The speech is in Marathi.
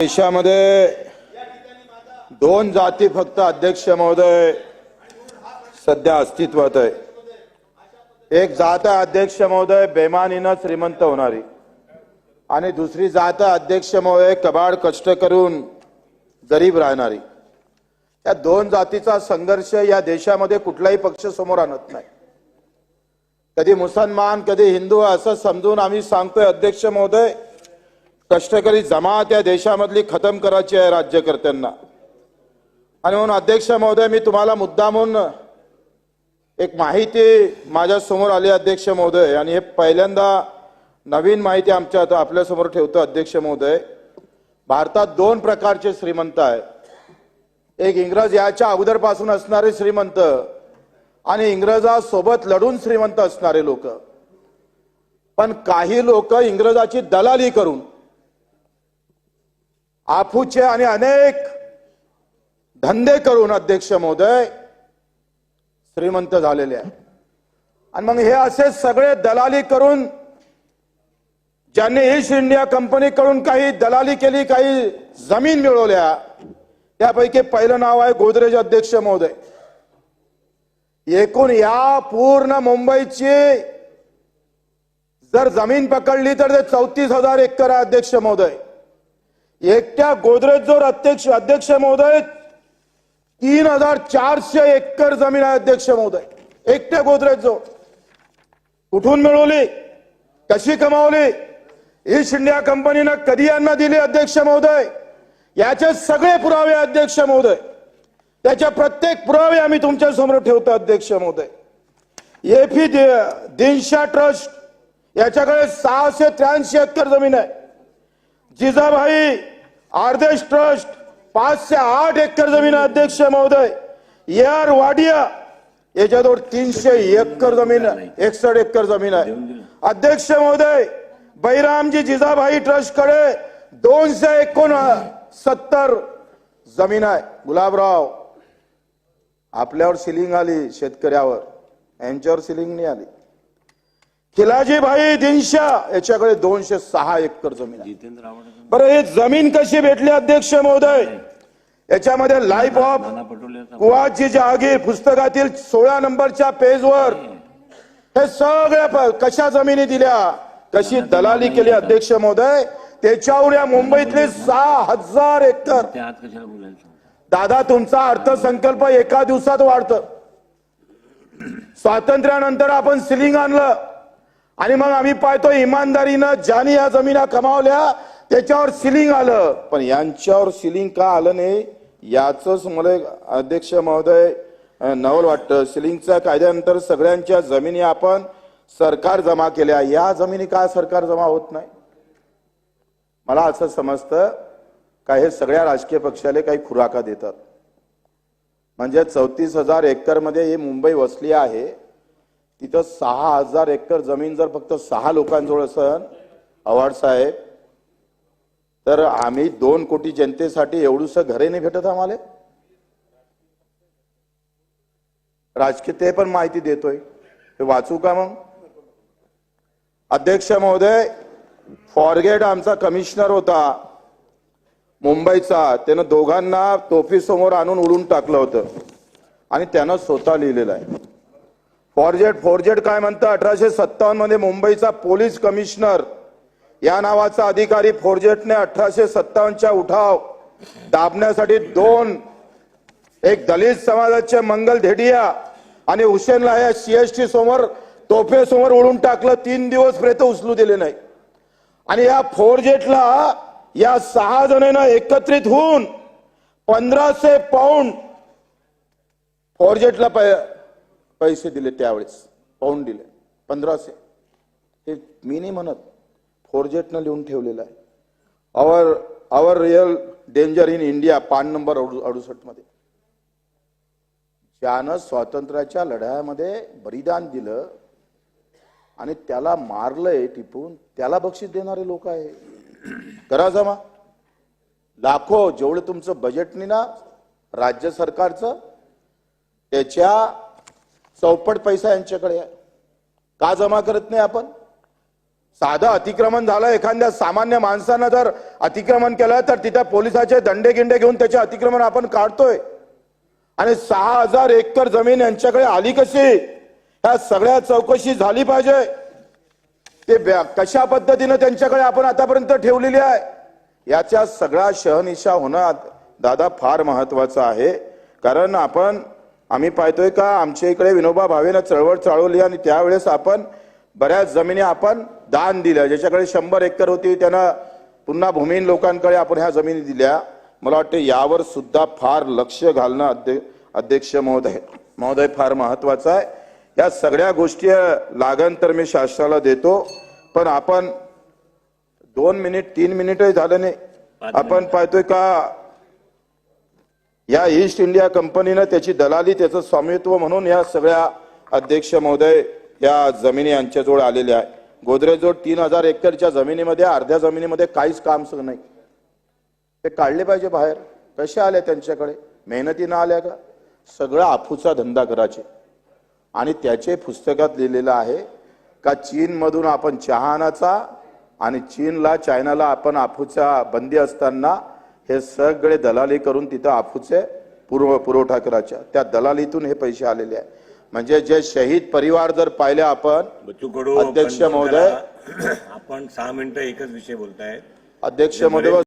देशामध्ये दोन जाती फक्त अध्यक्ष महोदय सध्या अस्तित्वात आहे. एक जात आहे अध्यक्ष महोदय बेमानीनं श्रीमंत होणारी. आणि दुसरी जात आहे अध्यक्ष महोदय कबाड कष्ट करून गरीब राहणारी. या दोन जातीचा संघर्ष या देशामध्ये कुठलाही पक्ष समोर आणत नाही. कधी मुसलमान कधी हिंदू असं समजून आम्ही सांगतोय अध्यक्ष महोदय कष्टकरी जमात या देशामधली खतम करायची आहे राज्यकर्त्यांना. आणि म्हणून अध्यक्ष महोदय मी तुम्हाला मुद्दामून एक माहिती माझ्यासमोर आली अध्यक्ष महोदय. आणि हे पहिल्यांदा नवीन माहिती आमच्या आता आपल्यासमोर ठेवतो अध्यक्ष महोदय. भारतात दोन प्रकारचे श्रीमंत आहे एक इंग्रज याच्या अगोदरपासून असणारे श्रीमंत आणि इंग्रजासोबत लढून श्रीमंत असणारे लोक. पण काही लोक इंग्रजाची दलाली करून आफूचे आणि अनेक धंदे करून अध्यक्ष महोदय श्रीमंत झालेले आहे आणि मग हे असे सगळे दलाली करून ज्यांनी ईस्ट इंडिया कंपनीकडून काही दलाली केली काही जमीन मिळवल्या त्यापैकी पहिलं नाव आहे गोदरेज अध्यक्ष महोदय. एकूण या पूर्ण मुंबईची जर जमीन पकडली तर ते चौतीस हजार एकर आहे अध्यक्ष महोदय. एकट्या गोदरेज जोर अध्यक्ष अध्यक्ष महोदय तीन हजार चारशे एकर जमीन आहे अध्यक्ष महोदय. एकट्या गोदरेज जो कुठून मिळवली? कशी कमावली? ईस्ट इंडिया कंपनीनं कधी यांना दिली अध्यक्ष महोदय? याचे सगळे पुरावे अध्यक्ष महोदय. त्याच्या प्रत्येक पुरावे आम्ही तुमच्यासमोर ठेवतो अध्यक्ष महोदय. एफी दिनशा ट्रस्ट याच्याकडे सहाशे त्र्याऐंशी एकर जमीन आहे. जिजाभाई आर्देश ट्रस्ट पाचशे आठ एकर जमीन आहे अध्यक्ष महोदय. एआर वाडिया याच्याजवळ तीनशे एकर जमीन आहे एकसठ एकर जमीन आहे. अध्यक्ष महोदय बैरामजी जिजाभाई ट्रस्टकडे दोनशे एकोण सत्तर जमीन आहे. गुलाबराव आपल्यावर सिलिंग आली शेतकऱ्यावर. यांच्यावर सिलिंग नाही आली. खिलाजीभाई दिनशा याच्याकडे दोनशे सहा एकर जमीन आहे. जितेंद्र बरं हे जमीन कशी भेटली अध्यक्ष महोदय? याच्यामध्ये लाईफ ऑफ नाना कुवाची जहागीर पुस्तकातील सोळा नंबरच्या पेजवर. हे सगळ्या प- कशा जमिनी दिल्या? कशी दलाली केली अध्यक्ष महोदय? त्याच्यावर या मुंबईतले सहा हजार एकर. त्या आत कशाला बोलायला सांगता? दादा तुमचा अर्थसंकल्प एका दिवसात वाढत. स्वातंत्र्यानंतर आपण सिलिंग आणलं. आणि मग आम्ही पाहतो इमानदारीनं ज्याने या जमिना कमावल्या त्याच्यावर सिलिंग आलं. पण यांच्यावर सिलिंग का आलं नाही याच मला एक अध्यक्ष महोदय नवल वाटतं. सिलिंगच्या कायद्यानंतर सगळ्यांच्या जमिनी आपण सरकार जमा केल्या. या जमिनी का सरकार जमा होत नाही? मला असं समजतं का हे सगळ्या राजकीय पक्षाला काही खुराका देतात. म्हणजे चौतीस हजार एकरमध्ये ही मुंबई वसली आहे. तिथं सहा हजार एकर जमीन जर फक्त सहा लोकांजवळ असन आव्हाड साहेब तर आम्ही दोन कोटी जनतेसाठी एवढूस घरे नाही भेटत आम्हाला. राजकीय ते पण माहिती देतोय. हे वाचू का मग? अध्यक्ष महोदय फॉरगेट आमचा कमिशनर होता मुंबईचा. त्यानं दोघांना तोफी समोर आणून उडून टाकलं होतं. आणि त्यानं स्वतः लिहिलेलं आहे. फॉरजेट फोरजेट काय म्हणतं? अठराशे सत्तावन्नमध्ये मुंबईचा पोलीस कमिशनर. या नावाचा अधिकारी फोरजेटने अठराशे सत्तावन्नच्या उठाव दाबण्यासाठी दोन एक दलित समाजाचे मंगल धेडिया आणि हुसेनला या सीएसटी समोर तोफे समोर उडून टाकलं. तीन दिवस प्रेत उचलू दिले नाही. आणि या फोरजेटला या सहा जणांना एकत्रित होऊन पंधराशे पाऊंड फोरजेटला पैसे दिले त्यावेळेस पाहून दिले पंधराशे. हे मी नाही म्हणत फोरजेटनं लिहून ठेवलेलं आहे. Our our real danger in India पान नंबर अडुसष्टमध्ये ज्यानं स्वातंत्र्याच्या लढ्यामध्ये बलिदान दिलं आणि त्याला मारलंय टिपून त्याला बक्षीस देणारे लोक आहे. करा जमा. लाखो जेवढं तुमचं बजेटनी ना राज्य सरकारचं त्याच्या चौपट पैसा यांच्याकडे आहे. का जमा करत नाही आपण? साधं अतिक्रमण झालं एखाद्या सामान्य माणसानं जर अतिक्रमण केलं तर तिथे पोलिसाचे दंडे गिंडे घेऊन त्याचे अतिक्रमण आपण काढतोय. आणि सहा हजार एकर जमीन यांच्याकडे आली कशी? ह्या सगळ्या चौकशी झाली पाहिजे. ते कशा पद्धतीनं त्यांच्याकडे आपण आतापर्यंत ठेवलेली आहे? याच्या सगळा शहनिशा होणं दादा फार महत्वाचं आहे. कारण आपण आम्ही पाहतोय का? आमच्या इकडे विनोबा भावेनं चळवळ चालवली आणि त्यावेळेस आपण बऱ्याच जमिनी आपण दान दिल्या. ज्याच्याकडे शंभर एकर होती त्यानं पुन्हा भूमीहीन लोकांकडे आपण ह्या जमिनी दिल्या. मला वाटतं यावर सुद्धा फार लक्ष घालणं अध्य अध्यक्ष महोदय महोदय फार महत्वाचं आहे. या सगळ्या गोष्टी लागन तर मी शासनाला देतो पण आपण दोन मिनिट तीन मिनिटही झालं नाही. आपण पाहतोय का? या ईस्ट इंडिया कंपनीनं त्याची दलाली त्याचं स्वामित्व म्हणून या सगळ्या अध्यक्ष महोदय या जमिनी यांच्याजवळ आलेल्या आहे गोदरेजवळ तीन हजार एकरच्या जमिनीमध्ये अर्ध्या जमिनीमध्ये काहीच काम सुरू नाही. ते काढले पाहिजे बाहेर. कशा आल्या त्यांच्याकडे? मेहनतीनं आल्या का? सगळा आफूचा धंदा करायचे. आणि त्याचे पुस्तकात लिहिलेलं आहे का चीनमधून आपण चहानाचा आणि चीनला चायनाला आपण आफूचा बंदी असताना हे सगळे दलाली करून तिथं आफूचे पूर्व पुरवठा करायच्या त्या दलालीतून हे पैसे आलेले आहे म्हणजे जे शहीद परिवार जर पाहिले आपण अध्यक्ष महोदय. आपण सहा मिनिटं एकच विषय बोलतायत. अध्यक्ष महोदय